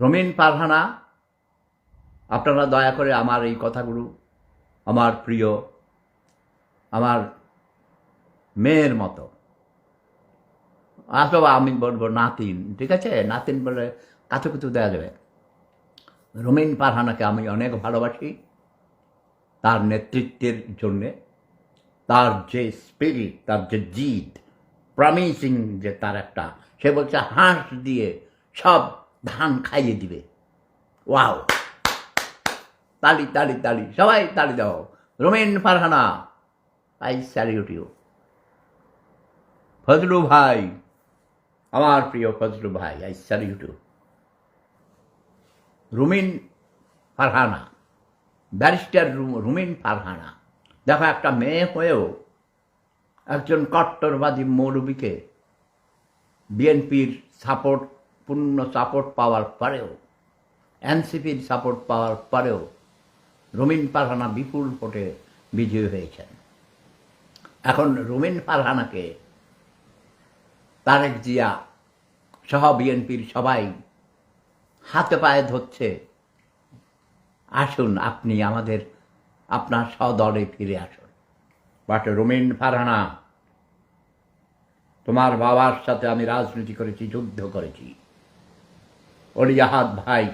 রমিন পারহানা, আপনারা দয়া করে আমার এই কথাগুলো, আমার প্রিয়, আমার মেয়ের মতো। অথবা আমি বলব নাতিন, ঠিক আছে? নাতিন বলে কাছে কুতু দেওয়া যাবে। রমিন পারহানাকে আমি অনেক ভালোবাসি, তার নেতৃত্বের জন্যে, তার যে স্পিরিট তার যে জিদ, প্রমিসিং যে তার একটা, সে বলছে হাঁস দিয়ে সব ধান খাইয়ে দিবে। ওয়াও। তালি তালি তালি। সবাই তালি দাও। রোমেন ফারহানা। আই, স্যালিউট ফজলু ভাই, আমার প্রিয় ফজলু ভাই, I, salute Rumeen Farhana. Barrister Rumeen Farhana. দেখো একটা মেয়ে হয়েও একজন কট্টরবাদী মৌলবীকে বিএনপির সাপোর্ট পূর্ণ সাপোর্ট পাওয়ার পরেও এনসিপির সাপোর্ট পাওয়ার পরেও রুমিন পারহানা বিপুল ভোটে বিজয়ী হয়েছেন। এখন রুমিন পারহানাকে তারেক জিয়া সহ বিএনপির সবাই হাতে পায়ে ধরছে। আসুন আপনি আমাদের, আপনার সদলে ফিরে আসুন। বাট রুমিন ফারহানা তোমার বাবার সাথে আমি রাজনীতি করেছি, যুদ্ধ করেছি। অলিয়াহাদ ভাই।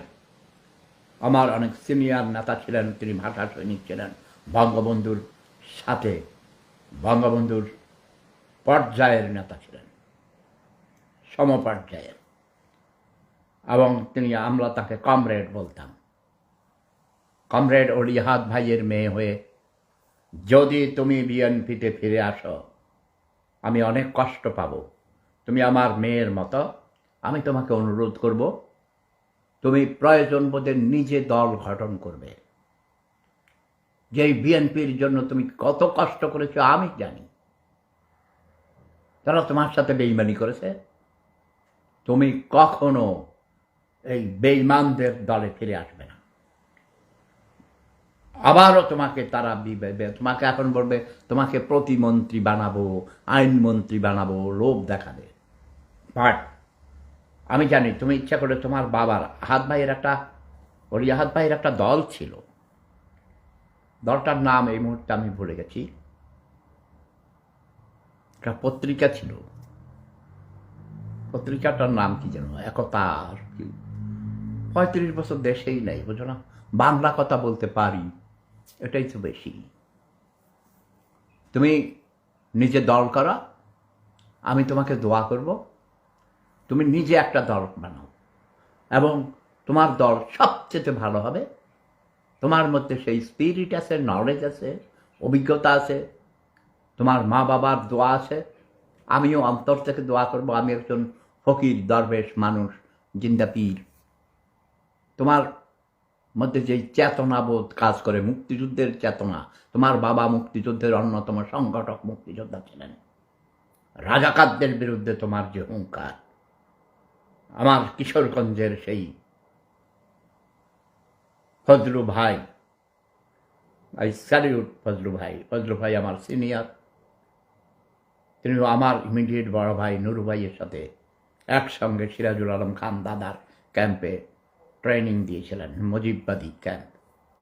আমার অনেক সিনিয়র নেতা ছিলেন, তিনি ভাষা সৈনিক ছিলেন। বঙ্গবন্ধুর সাথে বঙ্গবন্ধুর পর্যায়ের নেতা ছিলেন, সমপর্যায়ের। এবং তিনি আমরা তাকে কমরেড বলতাম। কমরেড অলিহাদ ভাইয়ের মেয়ে হয়ে, যদি তুমি বিএনপিতে ফিরে আসো, আমি অনেক কষ্ট পাব। তুমি আমার মেয়ের মতো, আমি তোমাকে অনুরোধ করব তুমি প্রয়োজন বোধে নিজে দল গঠন করবে। যেই বিএনপির জন্য তুমি কত কষ্ট করেছ আমি জানি। তারা তোমার সাথে বেইমানি করেছে। তুমি কখনো এই বেইমানদের দলে ফিরে আসবে না। আবারও তোমাকে তারা বিবে, তোমাকে এখন বলবে, তোমাকে প্রতিমন্ত্রী বানাবো, আইনমন্ত্রী বানাবো, লোভ দেখাবে। বাট আমি জানি, তুমি ইচ্ছা করে তোমার বাবার হাত ভাইয়ের একটা, ওর হাত ভাইয়ের একটা দল ছিল। দলটার নাম এই মুহূর্তে আমি ভুলে গেছি। একটা পত্রিকা ছিল। পত্রিকাটার নাম কি যেন, একতা আর কি। পঁয়ত্রিশ বছর দেশেই নেই, বুঝো না। বাংলা কথা বলতে পারি, এটাই তো বেশি। তুমি নিজে দল করা, আমি তোমাকে দোয়া করব। তুমি নিজে একটা দল বানাও। এবং তোমার দল সবচেয়ে ভালো হবে। তোমার মধ্যে সেই স্পিরিট আছে নলেজ আছে, অভিজ্ঞতা আছে। তোমার মা বাবার দোয়া আছে। আমিও অন্তর থেকে দোয়া করব, আমি একজন ফকির, দরবেশ মানুষ, জিন্দা পীর। তোমার মধ্যে যেই চেতনাবোধ কাজ করে, মুক্তিযুদ্ধের চেতনা, তোমার বাবা মুক্তিযুদ্ধের অন্যতম সংগঠক মুক্তিযোদ্ধা ছিলেন। রাজাকারদের বিরুদ্ধে তোমার যে হুঙ্কার আমার কিশোরগঞ্জের সেই ফজলু ভাই, আই স্যালিউট ফজলু ভাই। ফজলু ভাই আমার সিনিয়র। তিনি আমার ইমিডিয়েট বড় ভাই নুরু ভাইয়ের সাথে একসঙ্গে সিরাজুল আলম খান দাদার ক্যাম্পে ট্রেনিং দিয়েছিলেন, মুজিববাদী ক্যাম্প।